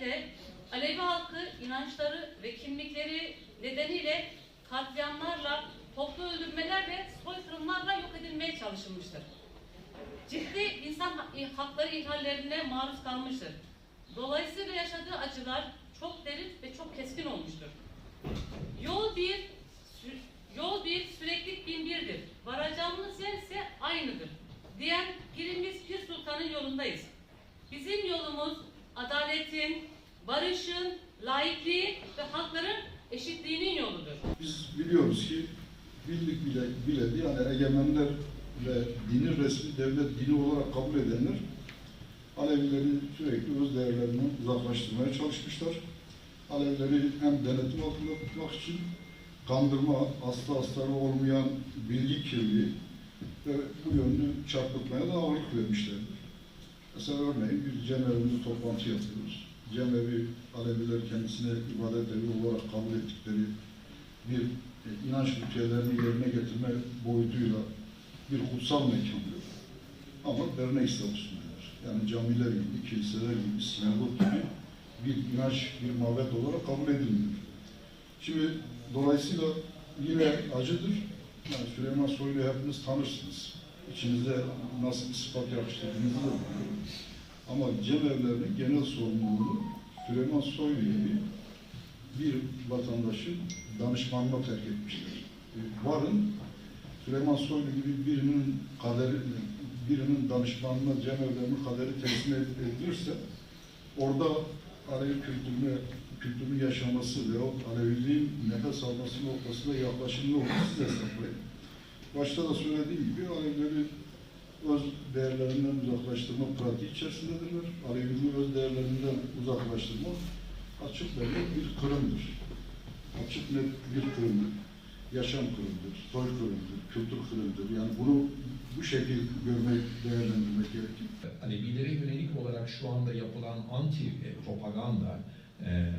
De Alevi halkı inançları ve kimlikleri nedeniyle katliamlarla, toplu öldürmeler ve soykırımlarla yok edilmeye çalışılmıştır. Ciddi insan hakları ihlallerine maruz kalmıştır. Dolayısıyla yaşadığı acılar çok derin ve çok keskin olmuştur. Ve dini resmi devlet dini olarak kabul edenler Alevileri sürekli öz değerlerinden uzaklaştırmaya çalışmışlar. Alevileri hem denetim altında tutmak için kandırma, hasta hastalığı olmayan bilgi kirliliği ve bu yönlü çarpıtmaya da ağırlık vermişlerdir. Mesela örneğin biz cemevimizde toplantı yapıyoruz. Cemevi Aleviler kendisine ibadet evi olarak kabul ettikleri bir e, inanç ritüellerini yerine getirme boyutuyla bir kutsal mekandır. Ama dernek statüsündeler. Yani camiler gibi, kiliseler gibi, sinagog gibi bir inanç, bir mabet olarak kabul edilmiyor. Şimdi dolayısıyla yine acıdır. Yani Süleyman Soylu'yu hepiniz tanırsınız. İçinizde nasıl bir sıfat yakıştırdığınızı da. Ama cemevlerinin genel sorumluluğunu Süleyman Soylu gibi bir vatandaşın danışmanına terk etmişler. E, Varın Süleyman Soylu gibi birinin kaderi, birinin danışmanına cemevlerinin kaderi teslim edilirse orada Alevi kültürüne, kültürünü yaşaması ve o Aleviliğin nefes alması noktasında yaklaşım ne olur siz hesaplayın. Başta da söylediğim gibi Alevileri öz değerlerinden uzaklaştırma pratiği içerisindedirler. Aleviliği öz değerlerinden uzaklaştırma açık ve bir kırımdır. Açık net bir kırımdır. Yaşam kırımdır, soy kırımdır, kültür kırımdır. Yani bunu bu şekilde görmek, değerlendirmek gerekir. Alevilere yönelik olarak şu anda yapılan anti e, propaganda e,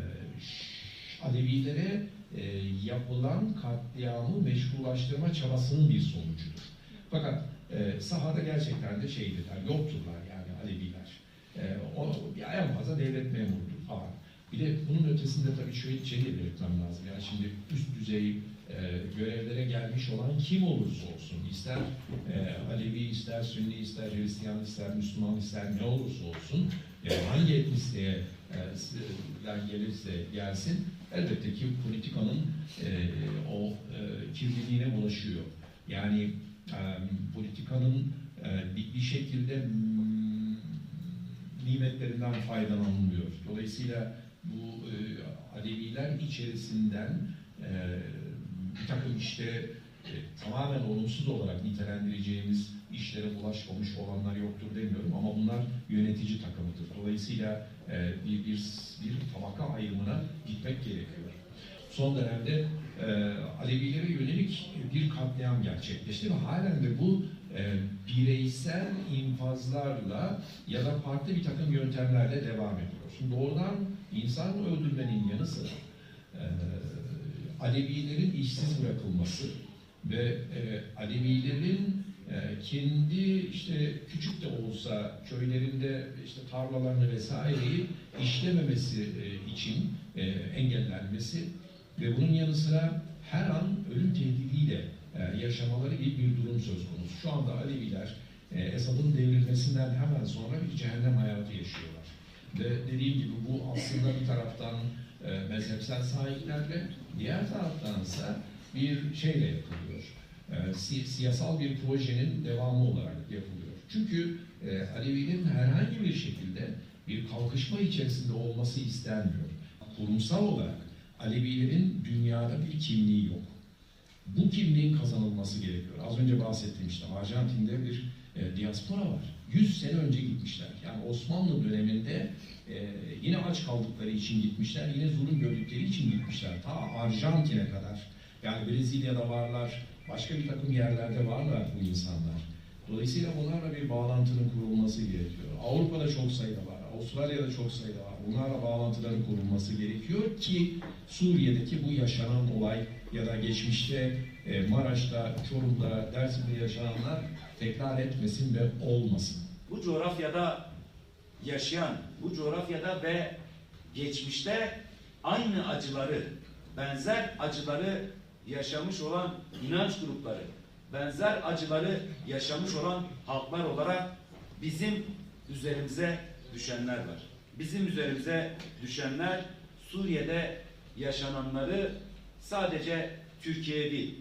Alevilere e, yapılan katliamı meşrulaştırma çabasının bir sonucudur. Fakat e, sahada gerçekten de şeydirler, yokturlar yani Aleviler. E, o ya en fazla devlet memurudur falan. Bir de bunun ötesinde tabii şöyle şey belirtmem lazım. Yani şimdi üst düzey görevlere gelmiş olan kim olursa olsun, ister e, Alevi, ister Sünni, ister Hristiyan, ister Müslüman, ister ne olursa olsun, e, hangi etnisliğe e, den gelirse gelsin, elbette ki politikanın e, o e, kirliliğine bulaşıyor. Yani e, politikanın e, bir, şekilde nimetlerinden faydalanılıyor. Dolayısıyla bu e, Aleviler içerisinden e, bir takım işte e, tamamen olumsuz olarak nitelendireceğimiz işlere bulaşmamış olanlar yoktur demiyorum ama bunlar yönetici takımıdır. Dolayısıyla e, bir, bir, bir tabaka ayrımına gitmek gerekiyor. Son dönemde e, Alevilere yönelik bir katliam gerçekleşti ve halen de bu e, bireysel infazlarla ya da farklı bir takım yöntemlerle devam ediyor. Şimdi doğrudan insan öldürmenin yanı sıra e, Alevilerin işsiz bırakılması ve e, Alevilerin e, kendi işte küçük de olsa köylerinde işte tarlalarını vesaireyi işlememesi e, için e, engellenmesi ve bunun yanı sıra her an ölüm tehdidiyle e, yaşamaları gibi bir durum söz konusu. Şu anda Aleviler e, Esad'ın devrilmesinden hemen sonra bir cehennem hayatı yaşıyorlar. Ve dediğim gibi bu aslında bir taraftan e, mezhepsel sahiplerle, diğer taraftan ise bir şeyle yapılıyor. E, si- siyasal bir projenin devamı olarak yapılıyor. Çünkü e, Alevilerin herhangi bir şekilde bir kalkışma içerisinde olması istenmiyor. Kurumsal olarak Alevilerin dünyada bir kimliği yok. Bu kimliğin kazanılması gerekiyor. Az önce bahsettiğim işte Arjantin'de bir e, diaspora var. 100 sene önce gitmişler. Yani Osmanlı döneminde e, yine aç kaldıkları için gitmişler, yine zulüm gördükleri için gitmişler. Ta Arjantin'e kadar. Yani Brezilya'da varlar, başka bir takım yerlerde varlar bu insanlar. Dolayısıyla bunlarla bir bağlantının kurulması gerekiyor. Avrupa'da çok sayıda var, Avustralya'da çok sayıda var. Bunlarla bağlantıların kurulması gerekiyor ki Suriye'deki bu yaşanan olay ya da geçmişte e, Maraş'ta, Çorum'da, Dersim'de yaşananlar tekrar etmesin ve olmasın. bu coğrafyada yaşayan, bu coğrafyada ve geçmişte aynı acıları, benzer acıları yaşamış olan inanç grupları, benzer acıları yaşamış olan halklar olarak bizim üzerimize düşenler var. Bizim üzerimize düşenler Suriye'de yaşananları sadece Türkiye'ye değil,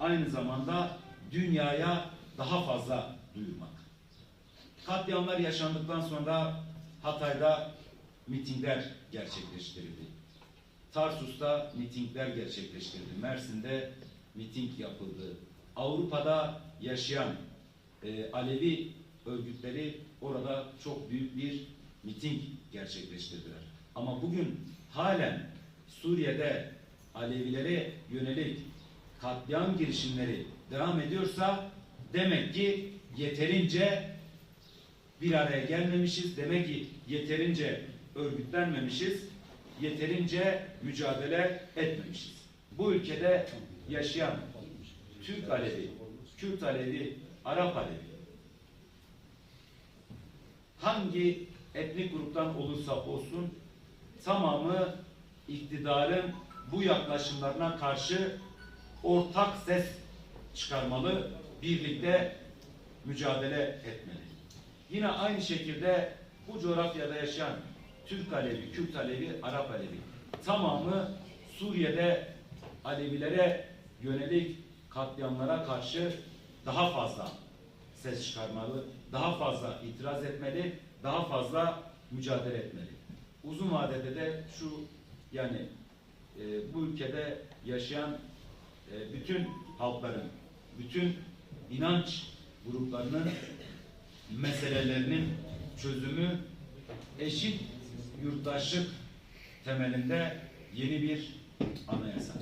aynı zamanda dünyaya daha fazla duyurmak. Katliamlar yaşandıktan sonra Hatay'da mitingler gerçekleştirildi. Tarsus'ta mitingler gerçekleştirildi. Mersin'de miting yapıldı. Avrupa'da yaşayan e, Alevi örgütleri orada çok büyük bir miting gerçekleştirdiler. Ama bugün halen Suriye'de Alevilere yönelik katliam girişimleri devam ediyorsa demek ki yeterince bir araya gelmemişiz. Demek ki yeterince örgütlenmemişiz. Yeterince mücadele etmemişiz. Bu ülkede yaşayan Türk Alevi, Kürt Alevi, Arap Alevi hangi etnik gruptan olursa olsun tamamı iktidarın bu yaklaşımlarına karşı ortak ses çıkarmalı, birlikte mücadele etmeli. Yine aynı şekilde bu coğrafyada yaşayan Türk Alevi, Kürt Alevi, Arap Alevi tamamı Suriye'de Alevilere yönelik katliamlara karşı daha fazla ses çıkarmalı, daha fazla itiraz etmeli, daha fazla mücadele etmeli. Uzun vadede de şu yani e, bu ülkede yaşayan e, bütün halkların, bütün inanç gruplarının meselelerinin çözümü eşit yurttaşlık temelinde yeni bir anayasa.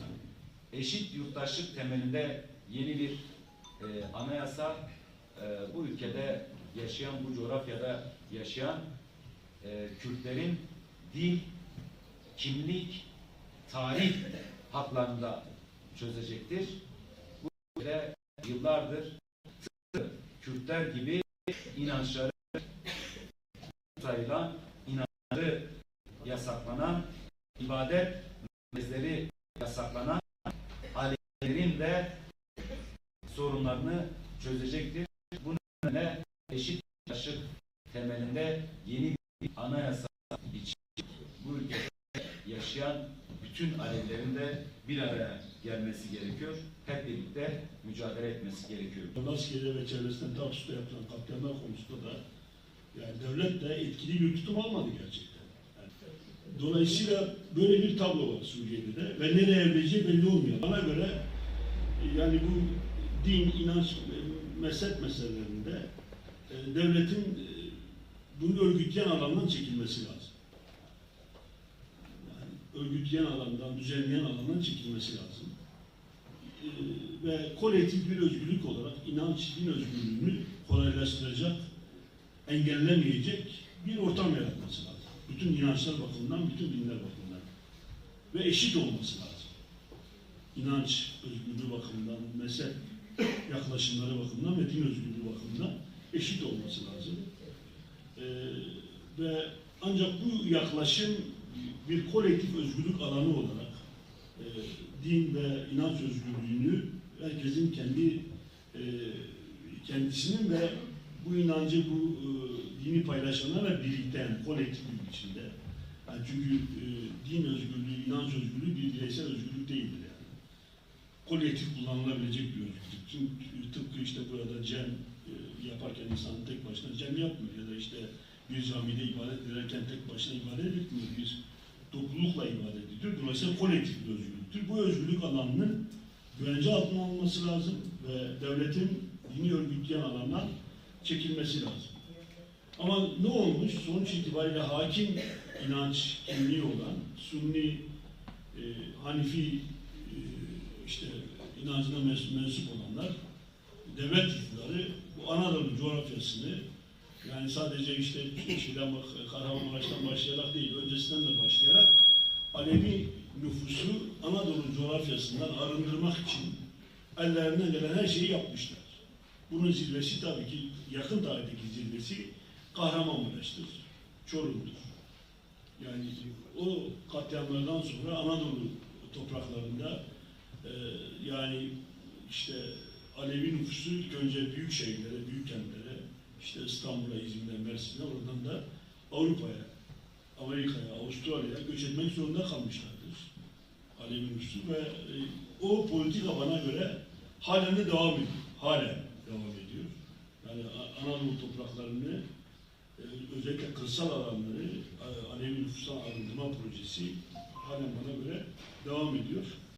Eşit yurttaşlık temelinde yeni bir e, anayasa e, bu ülkede yaşayan, bu coğrafyada yaşayan e, Kürtlerin dil, kimlik, tarih haklarını da çözecektir. Bu ülkede yıllardır Kürtler gibi inançları sayılan, inançları yasaklanan, ibadet merkezleri yasaklanan Alevilerin de sorunlarını çözecektir. Bu nedenle eşit yaşlık temelinde yeni bir anayasa için bu ülkede yaşayan bütün Alevilerin de bir araya gelmesi gerekiyor. Hep birlikte mücadele etmesi gerekiyor. Laskiye ve çevresinde Tarsus'ta yapılan katliamlar konusunda da yani devlet de etkili bir tutum almadı gerçekten. Yani dolayısıyla böyle bir tablo var Suriye'de de ve nereye evrileceği belli olmuyor. Bana göre yani bu din, inanç, mezhep meselelerinde e, devletin e, bunu örgütleyen alandan çekilmesi lazım. Örgütleyen alandan, düzenleyen alandan çekilmesi lazım. E, ve kolektif bir özgürlük olarak inanç, din özgürlüğünü kolaylaştıracak, engellemeyecek bir ortam yaratması lazım. Bütün inançlar bakımından, bütün dinler bakımından. Ve eşit olması lazım. İnanç özgürlüğü bakımından, mezhep yaklaşımları bakımından ve din özgürlüğü bakımından eşit olması lazım. Ee, ve ancak bu yaklaşım bir kolektif özgürlük alanı olarak e, din ve inanç özgürlüğünü herkesin kendi e, kendisinin ve bu inancı, bu e, dini paylaşanlarla birlikte yani kolektif bir biçimde. Yani çünkü e, din özgürlüğü, inanç özgürlüğü bir bireysel özgürlük değildir yani. Kolektif kullanılabilecek bir özgürlük. Çünkü tıpkı işte burada cem e, yaparken insan tek başına cem yapmıyor ya da işte bir camide ibadet ederken tek başına ibadet etmiyor. Bir toplulukla ibadet ediyor. Dolayısıyla kolektif bir özgürlüktür. Bu özgürlük alanının güvence altına alınması lazım ve devletin dini örgütleyen alanlar çekilmesi lazım. Ama ne olmuş? Sonuç itibariyle hakim inanç kimliği olan Sunni, e, Hanifi e, işte inancına mens- mensup olanlar devlet iktidarı bu Anadolu coğrafyasını yani sadece işte şeyden bak, Kahramanmaraş'tan başlayarak değil, öncesinden de başlayarak Alevi nüfusu Anadolu coğrafyasından arındırmak için ellerinden gelen her şeyi yapmışlar. Bunun zirvesi tabii ki yakın tarihteki zirvesi Kahramanmaraş'tır, Çorum'dur. Yani o katliamlardan sonra Anadolu topraklarında e, yani işte Alevi nüfusu ilk önce büyük şehirlere, büyük kentlere, işte İstanbul'a, İzmir'e, Mersin'e, oradan da Avrupa'ya, Amerika'ya, Avustralya'ya göç etmek zorunda kalmışlardır. Alevi nüfusu ve e, o politika bana göre halen de devam ediyor. Halen devam ediyor. Yani Anadolu topraklarını e, özellikle kırsal alanları Alevi nüfustan arındırma projesi halen bana göre devam ediyor.